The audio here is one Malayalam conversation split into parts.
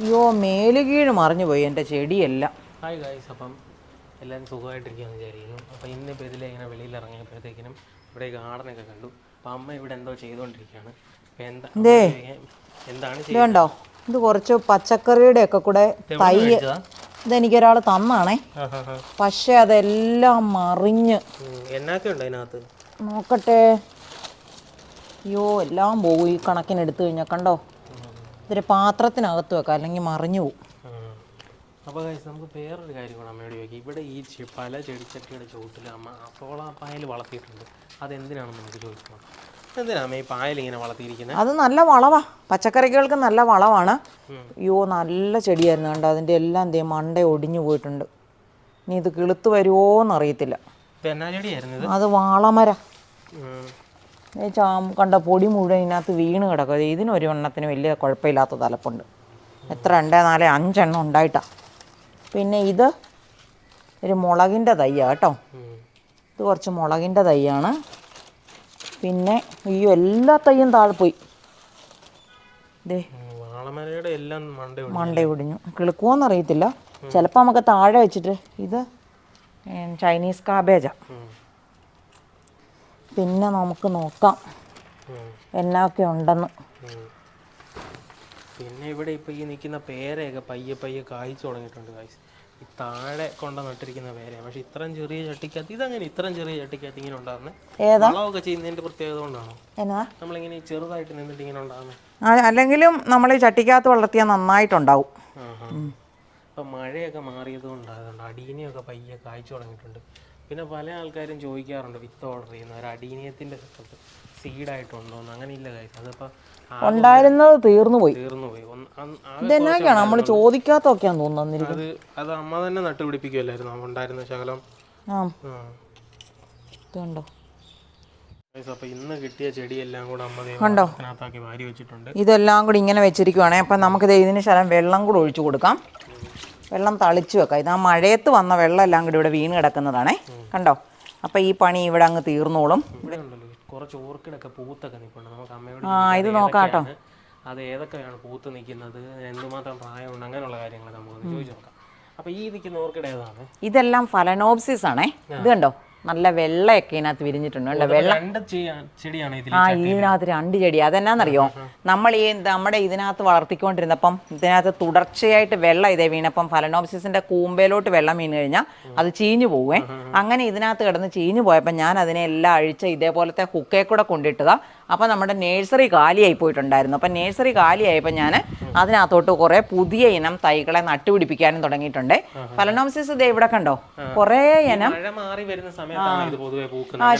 അയ്യോ മേലുകീഴ് മറിഞ്ഞു പോയി എന്റെ ചെടിയെല്ലാം. ഹായ് ഗായ്സ് അപ്പം എല്ലാവരും സുഖമായിട്ടിരിക്കുകയെന്ന് വിചാരിക്കുന്നു. അപ്പോൾ ഇന്നിപ്പോൾ ഇതിലെ ഇങ്ങനെ വെളിയിൽ ഇറങ്ങിയപ്പോഴത്തേക്കിനും ഇവിടെ ഗാർഡനൊക്കെ കണ്ടു. അപ്പോൾ അമ്മ ഇവിടെ എന്തോ ചെയ്തുകൊണ്ടിരിക്കുകയാണ്. അപ്പോൾ എന്താ ദേ. എന്താണ് ഇത് കണ്ടോ? ഇത് കുറച്ച് പച്ചക്കറിയുടെ ഒക്കെ കൂടെ തൈ ചെയ്യുക ഇതെനിക്കൊരാൾ തന്നാണേ. പക്ഷേ അതെല്ലാം മറിഞ്ഞ്. എന്നൊക്കെ ഉണ്ട് അതിനകത്ത്? നോക്കട്ടെ. അയ്യോ എല്ലാം പോയി. ഈ കണക്കിന് എടുത്തു കഴിഞ്ഞാൽ കണ്ടോ? ഇതൊരു പാത്രത്തിനകത്ത് വെക്കാം അല്ലെങ്കിൽ മറിഞ്ഞു പോകും അപ്പോൾ നമുക്ക് വേറൊരു കാര്യം കൂടെ അമ്മയോട് ചോദിക്കാം. ഇവിടെ ഈ പല ചെടിച്ചട്ടിയുടെ ചുവട്ടിൽ അമ്മ സോള പായൽ വളർത്തിയിട്ടുണ്ട്. അതെന്തിനാണെന്ന് നമുക്ക് ചോദിക്കണം എന്തിനാ ഈ പായൽ ഇങ്ങനെ വളർത്തിയിരിക്കുന്നത്? അത് നല്ല വളവാ. പച്ചക്കറികൾക്ക് നല്ല വളവാണ്. അയ്യോ നല്ല ചെടിയായിരുന്നു. കണ്ടോ അതിന്റെ എല്ലാം എന്തേ മണ്ട ഒടിഞ്ഞു പോയിട്ടുണ്ട്. ഇനി ഇത് കിളുത്ത് വരുമോ എന്നറിയത്തില്ല അത് വാളമര. ചാ കണ്ട പൊടി മുഴുവൻ ഇതിനകത്ത് വീണ് കിടക്കുക ഇതിനൊരു എണ്ണത്തിന് വലിയ കുഴപ്പമില്ലാത്ത തലപ്പുണ്ട്. എത്ര രണ്ട് നാല് അഞ്ചെണ്ണം ഉണ്ടായിട്ടാ. പിന്നെ ഇത് ഒരു മുളകിന്റെ തയ്യാണ് കേട്ടോ. ഇത് കുറച്ച് മുളകിന്റെ തൈയാണ് പിന്നെ ഈ എല്ലാ തൈയും താഴെ പോയി. എല്ലാം മണ്ട ഒടിഞ്ഞു. കിളുക്കുമോന്ന് അറിയത്തില്ല. ചിലപ്പോൾ നമുക്ക് താഴെ വെച്ചിട്ട് ഇത് ചൈനീസ് കാബേജാ. പിന്നെ നമുക്ക് നോക്കാം. എന്നൊക്കെ ഉണ്ടെന്ന്. പിന്നെ ഇവിടെ ഇപ്പൊ ഈ നിൽക്കുന്ന പേരയൊക്കെ പയ്യെ പയ്യെ കായ്ച്ചു തുടങ്ങിയിട്ടുണ്ട് കായ്സ് ഈ താഴെ കൊണ്ട നട്ടിരിക്കുന്ന പേരയാണ് പക്ഷെ ഇത്രയും ചെറിയ ചട്ടിക്കകത്ത് ഇതങ്ങനെ ഇത്രയും ചെറിയ ചട്ടിക്കകത്ത് ഇങ്ങനെ ഉണ്ടാകുന്നത് വളമൊക്കെ ചെയ്യുന്നതിന്റെ പ്രത്യേകത കൊണ്ടാണോ? നമ്മളിങ്ങനെ ചെറുതായിട്ട് നിന്നിട്ട് ഇങ്ങനെ ഉണ്ടാകുന്നത് അല്ലെങ്കിലും നമ്മൾ ഈ ചട്ടിക്കകത്ത് വളർത്തിയാൽ നന്നായിട്ടുണ്ടാവും. അപ്പൊ മഴയൊക്കെ മാറിയത് കൊണ്ടാകുന്നുണ്ട് അടീനെയൊക്കെ പയ്യെ കായ്ച്ചു തുടങ്ങിയിട്ടുണ്ട്. പിന്നെ പല ആൾക്കാരും ചോദിക്കാറുണ്ട് വിത്ത് ഓർഡർ ചെയ്യുന്ന ഒരു അടീനിയത്തിന്റെ സീഡായിട്ടുണ്ടോ എന്ന് അങ്ങനെ ഇല്ല കാര്യം. അതിപ്പോ ഉണ്ടായിരുന്നത് തീർന്നു പോയി. തീർന്നു പോയി. ഇതെന്നാക്കാണ് നമ്മൾ ചോദിക്കാത്തൊക്കെയാന്ന് തോന്നുന്നു അത് അത് അമ്മ തന്നെ നട്ടുപിടിപ്പിക്കുമല്ലായിരുന്നു ഉണ്ടായിരുന്ന ശകലം. ആ. കണ്ടോ? ഇതെല്ലാം കൂടി ഇങ്ങനെ വെച്ചിരിക്കുവാണേ. അപ്പം നമുക്കിത് ഇതിന് ശകലം വെള്ളം കൂടി ഒഴിച്ചു കൊടുക്കാം. വെള്ളം തളിച്ചു വെക്കാം. ഇത് ആ മഴയത്ത് വന്ന വെള്ളം എല്ലാം കൂടി ഇവിടെ വീണ് കിടക്കുന്നതാണേ. കണ്ടോ? അപ്പം ഈ പണി ഇവിടെ അങ്ങ് തീർന്നോളും. കുറച്ച് ഓർക്കിഡൊക്കെ പൂത്തൊക്കെ നിൽപ്പുണ്ട്. നമുക്ക് അമ്മയോട് ആ ഇത് നോക്കാട്ടോ കേട്ടോ. അത് ഏതൊക്കെയാണ്? പൂത്ത് നിൽക്കുന്നത്? എന്തുമാത്രം പ്രായമുണ്ട്? അങ്ങനെയുള്ള കാര്യങ്ങൾ നമുക്കൊന്ന് ചോദിച്ചു നോക്കാം. അപ്പൊ ഈ നിൽക്കുന്ന ഓർക്കിഡ് ഏതാണ്? ഇതെല്ലാം ഫലനോപ്സിസ് ആണേ ഇത് കണ്ടോ? നല്ല വെള്ളയൊക്കെ ഇതിനകത്ത് വിരിഞ്ഞിട്ടുണ്ട്. കണ്ടോ? വെള്ളം ആ ഇതിനകത്ത് രണ്ട് ചെടി. അതെന്നാന്നറിയോ? നമ്മൾ ഈ നമ്മുടെ ഇതിനകത്ത് വളർത്തിക്കൊണ്ടിരുന്നപ്പം ഇതിനകത്ത് തുടർച്ചയായിട്ട് വെള്ളം ഇതേ വീണപ്പം ഫലനോപ്സിസിന്റെ കൂമ്പയിലോട്ട് വെള്ളം വീണ് കഴിഞ്ഞാൽ അത് ചീഞ്ഞു പോവേ. അങ്ങനെ ഇതിനകത്ത് കിടന്ന് ചീഞ്ഞു പോയപ്പോൾ ഞാൻ അതിനെ എല്ലാം അഴിച്ച് ഇതേപോലത്തെ ഹുക്കേ കൂടെ കൊണ്ടിട്ടതാ. അപ്പോൾ നമ്മുടെ നേഴ്സറി കാലിയായി പോയിട്ടുണ്ടായിരുന്നു. അപ്പം നേഴ്സറി കാലിയായപ്പോൾ ഞാൻ അതിനകത്തോട്ട് കുറേ പുതിയ ഇനം തൈകളെ നട്ടുപിടിപ്പിക്കാനും തുടങ്ങിയിട്ടുണ്ട്. ഫലനോപ്സിസ് ഇതേ ഇവിടെ കണ്ടോ? കുറേ ഇനം മാറി വരുന്ന പൂക്കുന്നത് ആ.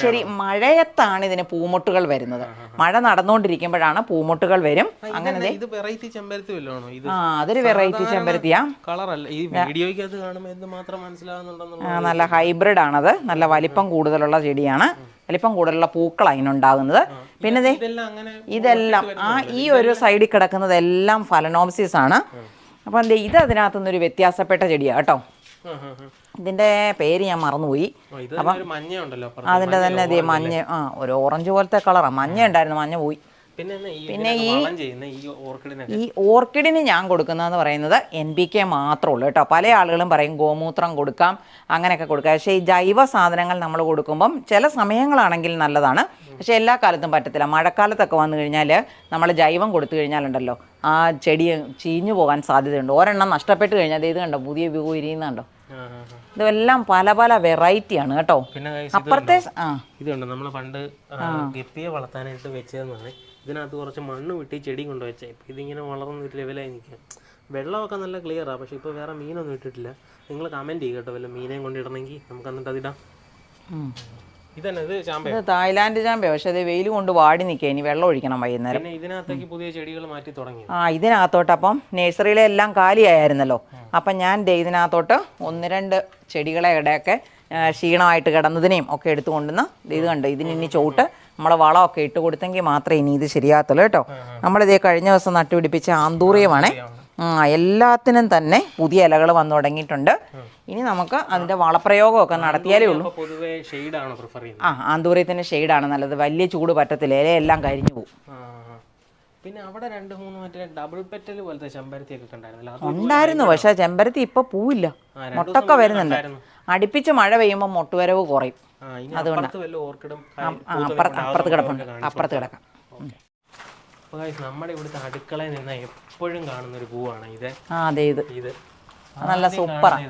ശരി. മഴയത്താണ് ഇതിന് പൂമൊട്ടുകൾ വരുന്നത്. മഴ നടന്നുകൊണ്ടിരിക്കുമ്പോഴാണ് പൂമൊട്ടുകൾ വരും. അങ്ങനെ ഇത് വെറൈറ്റി ചെമ്പരത്തി വല്ലതാണോ ഇത് ആ അതൊരു വെറൈറ്റി ചെമ്പരത്തിയാ. കളറല്ല. ഈ വീഡിയോയ്ക്കകത്ത് കാണുമ്പോൾ ഇത് മാത്രം മനസ്സിലാകുന്നുണ്ടെന്നുള്ള നല്ല ഹൈബ്രിഡ് ആണത്. നല്ല വലിപ്പം കൂടുതലുള്ള ചെടിയാണ്. വലിപ്പം കൂടുതലുള്ള പൂക്കൾ അതിനുണ്ടാകുന്നത് പിന്നെ ദേ ഇതെല്ലാം ആ ഈ ഒരു സൈഡിൽ കിടക്കുന്നത് എല്ലാം ഫലനോപ്സിസ് ആണ്. അപ്പം ദേ ഇത് അതിനകത്തുനിന്നൊരു വ്യത്യാസപ്പെട്ട ചെടിയാണ് കേട്ടോ. ഇതിന്റെ പേര് ഞാൻ മറന്നുപോയി. ഓ, അതിന്റെ തന്നെ ഒരു മഞ്ഞ ആ ഒരു ഓറഞ്ച് പോലത്തെ കളറാ മഞ്ഞ ഉണ്ടായിരുന്നു മഞ്ഞ പോയി. പിന്നെ ഈ ഈ ഓർക്കിഡിന് ഞാൻ കൊടുക്കുന്നതെന്ന് പറയുന്നത് എൻ പി കെ മാത്രമേ ഉള്ളൂ കേട്ടോ. പല ആളുകളും പറയും ഗോമൂത്രം കൊടുക്കാം അങ്ങനെയൊക്കെ കൊടുക്കാം. പക്ഷേ ഈ ജൈവ സാധനങ്ങൾ നമ്മൾ കൊടുക്കുമ്പം ചില സമയങ്ങളാണെങ്കിൽ നല്ലതാണ്. പക്ഷേ എല്ലാ കാലത്തും പറ്റത്തില്ല. മഴക്കാലത്തൊക്കെ വന്നു കഴിഞ്ഞാൽ നമ്മൾ ജൈവം കൊടുത്തു കഴിഞ്ഞാലുണ്ടല്ലോ ആ ചെടി ചീഞ്ഞു പോകാൻ സാധ്യതയുണ്ട്. ഒരെണ്ണം നഷ്ടപ്പെട്ട് കഴിഞ്ഞാൽ ഇത് കണ്ടോ പുതിയ വ്യൂ ഇതെല്ലാം പല പല വെറൈറ്റിയാണ് കേട്ടോ. അപ്പുറത്തെ ഇതുണ്ട്. നമ്മൾ പണ്ട് ഗപ്പിയെ വളർത്താനായിട്ട് വെച്ചതെന്നാണ് ഇതിനകത്ത് കുറച്ച് മണ്ണ് വിട്ടി ചെടി കൊണ്ട് വെച്ചേ. ഇപ്പം ഇതിങ്ങനെ വളർന്ന ഒരു ലെവലായി നിൽക്കുക വെള്ളമൊക്കെ നല്ല ക്ലിയറാണ് പക്ഷേ ഇപ്പോൾ വേറെ മീനൊന്നും ഇട്ടിട്ടില്ല. നിങ്ങൾ കമന്റ് ചെയ്യുക കേട്ടോ വല്ല മീനെയും കൊണ്ടിടണമെങ്കിൽ. നമുക്ക് എന്നിട്ട് അതിടാം ഇത് ചാമ്പ പക്ഷെ തായ്ലാൻഡ് ചാമ്പ പക്ഷെ അത് വെയിൽ കൊണ്ട് വാടി നിൽക്കുക. ഇനി വെള്ളം ഒഴിക്കണം വൈകുന്നേരം. ഇതിനകത്തേക്ക് പുതിയ ചെടികൾ മാറ്റി തുടങ്ങി. ആ ഇതിനകത്തോട്ട് അപ്പം നഴ്സറിയിലെ എല്ലാം കാലിയായിരുന്നല്ലോ. അപ്പം ഞാൻ ഇതിനകത്തോട്ട് ഒന്ന് രണ്ട് ചെടികളെ ഇടയൊക്കെ ക്ഷീണമായിട്ട് കിടന്നതിനെയും ഒക്കെ എടുത്തു കൊണ്ടുവന്ന് ഇത് കണ്ട്? ഇതിന് ഇനി ചോട്ട് നമ്മളെ വളമൊക്കെ ഇട്ട് കൊടുത്തെങ്കിൽ മാത്രമേ ഇനി ഇത് ശരിയാകത്തുള്ളൂ കേട്ടോ. നമ്മളിതേ കഴിഞ്ഞ ദിവസം നട്ടുപിടിപ്പിച്ച ആന്തൂറിയമാണേ. എല്ലാത്തിനും തന്നെ പുതിയ ഇലകൾ വന്നു തുടങ്ങിയിട്ടുണ്ട്. ഇനി നമുക്ക് അതിന്റെ വളപ്രയോഗമൊക്കെ നടത്തിയാലേ ഉള്ളൂ. ആ പൊതുവേ ഷെയ്ഡാണ് പ്രിഫർ ചെയ്യുന്നത്? ആ ആന്തൂറിയത്തിന്റെ ഷെയ്ഡാണ് നല്ലത്. വലിയ ചൂട് പറ്റത്തില്ല ഇലയെല്ലാം കരിഞ്ഞു പോകും. പിന്നെ അവിടെ രണ്ട് മൂന്ന് മറ്റേ ഡബിൾ പെറ്റൽ പോലത്തെ ചെമ്പരത്തി ഒക്കെ കണ്ടായിരുന്നല്ലോ ഉണ്ടായിരുന്നു പക്ഷെ ചെമ്പരത്തി ഇപ്പൊ പൂവില്ല. മൊട്ടൊക്കെ വരുന്നുണ്ട്. അടുപ്പിച്ച് മഴ പെയ്യുമ്പോൾ മുട്ടുവരവ് കുറയും. അതുകൊണ്ട്. അപ്പുറത്ത് കിടപ്പുണ്ട്. അപ്പുറത്ത് കിടക്കാം. അപ്പോൾ guys, നമ്മുടെ ഇവിടുത്തെ അടുക്കളയിൽ നിന്ന് എപ്പോഴും കാണുന്ന ഒരു പൂവാണ് ഇത്. ഇത്. നല്ല സൂപ്പറാണ്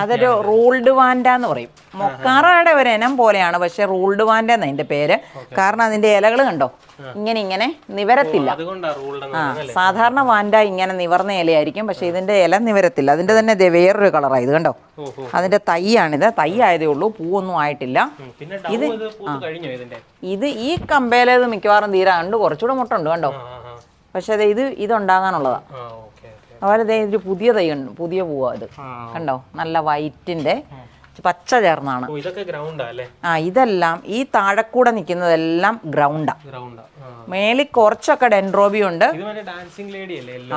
അതൊരു റൂൾഡ് വാൻഡ എന്ന് പറയും മൊക്കാറയുടെ ഒരു ഇനം പോലെയാണ് പക്ഷെ റൂൾഡ് വാൻഡ എന്ന അതിന്റെ പേര്. കാരണം അതിന്റെ ഇലകൾ കണ്ടോ? ഇങ്ങനെ ഇങ്ങനെ നിവരത്തില്ല. ആ സാധാരണ വാൻഡ ഇങ്ങനെ നിവർന്ന ഇലയായിരിക്കും പക്ഷെ ഇതിന്റെ ഇല നിവരത്തില്ല. അതിന്റെ തന്നെ വേറൊരു കളറാണ് ഇത് കണ്ടോ? അതിന്റെ തൈയാണിത്. തൈ ആയതേ ഉള്ളൂ പൂവൊന്നും ആയിട്ടില്ല. ഇത് ഇത് ഈ കമ്പേലേത് മിക്കവാറും തീരാണ്ട് കുറച്ചുകൂടെ മുട്ടുണ്ട് കണ്ടോ? പക്ഷെ ഇത് ഇതുണ്ടാകാനുള്ളതാണ് അതുപോലെ ദേ ഒരു പുതിയ തൈ ഉണ്ട് പുതിയ പൂവാ ഇത് കണ്ടോ? നല്ല വൈറ്റിന്റെ പച്ച ചേർന്നാണ്. ആ ഇതെല്ലാം ഈ താഴെക്കൂടെ നിൽക്കുന്നതെല്ലാം ഗ്രൗണ്ടാ മേളിൽ കുറച്ചൊക്കെ ഡെൻഡ്രോബി ഉണ്ട്.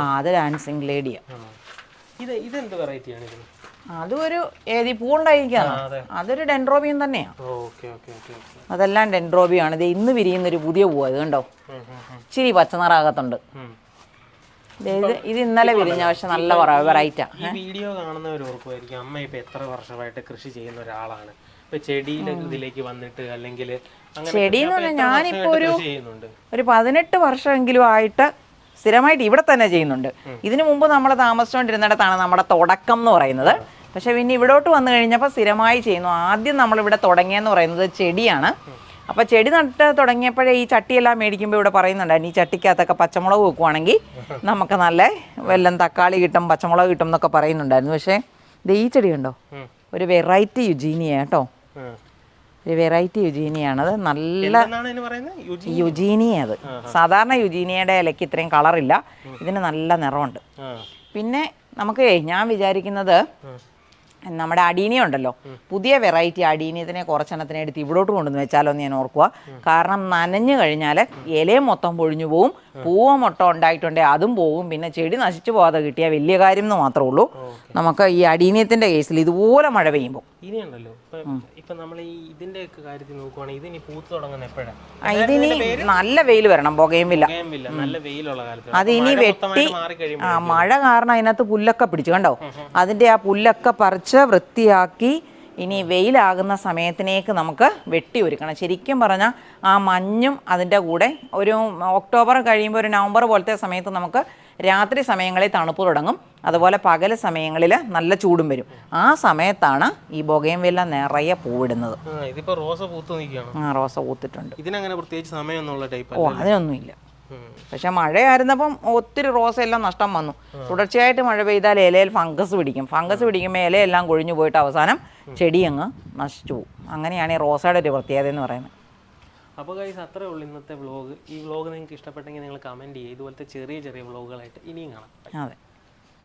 ആ അത് ഡാൻസിങ് ലേഡിയാ അതൊരു ഏതി പൂണ്ടായിരിക്കാന്നോ അതൊരു ഡെൻഡ്രോബിയും തന്നെയാ. അതെല്ലാം ഡെൻഡ്രോബിയാണ് ഇത് ഇന്ന് വിരിയുന്ന ഒരു പുതിയ പൂവ് അത് കണ്ടോ? ഇച്ചിരി പച്ചനിറാകത്തുണ്ട് ഇത് ഇന്നലെ വിരിഞ്ഞ പക്ഷെ നല്ല വെറൈറ്റാ ഈ വീഡിയോ കാണുന്നവർ ഓർക്കുമായിരിക്കും അമ്മ ഇപ്പൊ എത്ര വർഷമായിട്ട് കൃഷി ചെയ്യുന്ന ഒരാളാണ്. ഇപ്പൊ ചെടിയുടെ ഇതിലേക്ക് വന്നിട്ട് അല്ലെങ്കിൽ ചെടിന്ന് അപ്പൊ പറഞ്ഞാൽ ഞാനിപ്പോ ഒരു ഒരു പതിനെട്ട് വർഷമെങ്കിലും ആയിട്ട് സ്ഥിരമായിട്ട് ഇവിടെ തന്നെ ചെയ്യുന്നുണ്ട്. ഇതിനു മുമ്പ് നമ്മൾ താമസിച്ചുകൊണ്ടിരുന്നിടത്താണ് നമ്മുടെ തുടക്കം എന്ന് പറയുന്നത്. പക്ഷെ പിന്നെ ഇവിടോട്ട് വന്നു കഴിഞ്ഞപ്പോൾ സ്ഥിരമായി ചെയ്യുന്നു. ആദ്യം നമ്മൾ ഇവിടെ തുടങ്ങിയെന്ന് പറയുന്നത് ചെടിയാണ്. അപ്പോൾ ചെടി നട്ട് തുടങ്ങിയപ്പോഴേ ഈ ചട്ടിയെല്ലാം മേടിക്കുമ്പോൾ ഇവിടെ പറയുന്നുണ്ടായിരുന്നു ഈ ചട്ടിക്കകത്തൊക്കെ പച്ചമുളക് വെക്കുവാണെങ്കിൽ നമുക്ക് നല്ല വെല്ലം തക്കാളി കിട്ടും പച്ചമുളക് കിട്ടും എന്നൊക്കെ പറയുന്നുണ്ടായിരുന്നു. പക്ഷേ ഇത് ഈ ചെടി കണ്ടോ? ഒരു വെറൈറ്റി യുജീനിയ കേട്ടോ. ഒരു വെറൈറ്റി യുജീനിയാണത്. നല്ല യുജീനിയ? അത്. സാധാരണ യുജീനിയയുടെ ഇലയ്ക്ക് ഇത്രയും കളറില്ല. ഇതിന് നല്ല നിറമുണ്ട്. പിന്നെ നമുക്ക് ഞാൻ വിചാരിക്കുന്നത് നമ്മുടെ അടീനിയ ഉണ്ടല്ലോ. പുതിയ വെറൈറ്റി അടീനിയത്തിനെ കുറച്ചെണ്ണത്തിനെ എടുത്ത് ഇവിടോട്ട് കൊണ്ടുവന്ന് വെച്ചാലോ എന്ന് ഞാൻ ഓർക്കുക കാരണം നനഞ്ഞു കഴിഞ്ഞാൽ ഇലയും മൊത്തം പൊഴിഞ്ഞു പോവും. പൂവ മൊട്ടോ ഉണ്ടായിട്ടുണ്ടെങ്കിൽ അതും പോവും. പിന്നെ ചെടി നശിച്ചു പോകാതെ കിട്ടിയ വലിയ കാര്യം എന്ന് മാത്രമേ ഉള്ളൂ. നമുക്ക് ഈ അടീനിയത്തിന്റെ കേസിൽ ഇതുപോലെ മഴ പെയ്യുമ്പോൾ ഇനി ഉണ്ടല്ലോ ഇപ്പൊ നമ്മൾ ഈ ഇതിന്റെ ഒക്കെ കാര്യത്തിൽ നോക്കുവാണെങ്കിൽ ഇതിനി പൂത്ത് തുടങ്ങുന്ന എപ്പോഴാണ് ഇതിനി നല്ല വെയിൽ വരണം പുകയുമില്ല. നല്ല വെയിലുള്ള കാലത്ത് അത് ഇനി വെട്ടി ആ മഴ കാരണം അതിനകത്ത് പുല്ലൊക്കെ പിടിച്ചു. കണ്ടോ? അതിന്റെ ആ പുല്ലൊക്കെ പറിച്ച് വൃത്തിയാക്കി ഇനി വെയിലാകുന്ന സമയത്തിനേക്ക് നമുക്ക് വെട്ടി ഒരുക്കണം. ശരിക്കും പറഞ്ഞാൽ ആ മഞ്ഞും അതിന്റെ കൂടെ ഒരു ഒക്ടോബർ കഴിയുമ്പോൾ ഒരു നവംബർ പോലത്തെ സമയത്ത് നമുക്ക് രാത്രി സമയങ്ങളിൽ തണുപ്പ് തുടങ്ങും. അതുപോലെ പകൽ സമയങ്ങളിൽ നല്ല ചൂടും വരും. ആ സമയത്താണ് ഈ ബൊഗയും നിറയെ പൂവിടുന്നത്. ഇതിപ്പോ റോസ പൂത്ത് നിൽക്കുകയാണ്. ആ റോസ പൂത്തിട്ടുണ്ട്. ഇതിനങ്ങനെ പ്രത്യേകിച്ച് സമയമൊന്നുള്ള ടൈപ്പ് ഓ അതിനൊന്നുമില്ല. പക്ഷെ മഴയായിരുന്നപ്പം ഒത്തിരി റോസ എല്ലാം നഷ്ടം വന്നു. തുടർച്ചയായിട്ട് മഴ പെയ്താൽ ഇലയിൽ ഫംഗസ് പിടിക്കും. ഫംഗസ് പിടിക്കുമ്പോൾ ഇലയെല്ലാം കൊഴിഞ്ഞു പോയിട്ട് അവസാനം ചെടി അങ്ങ് നശിച്ചു പോകും. അങ്ങനെയാണ് ഈ റോസയുടെ ഒരു പ്രത്യേകത എന്ന് പറയുന്നത്. അപ്പോൾ ഗൈസ് അത്രേ ഉള്ളൂ ഇന്നത്തെ വ്ലോഗ് ഈ വ്ളോഗ് നിങ്ങൾക്ക് ഇഷ്ടപ്പെട്ടെങ്കിൽ നിങ്ങൾ കമന്റ് ചെയ്യുക. ഇതുപോലത്തെ ചെറിയ ചെറിയ വ്ലോഗുകളായിട്ട് ഇനിയും കാണാം. അതെ.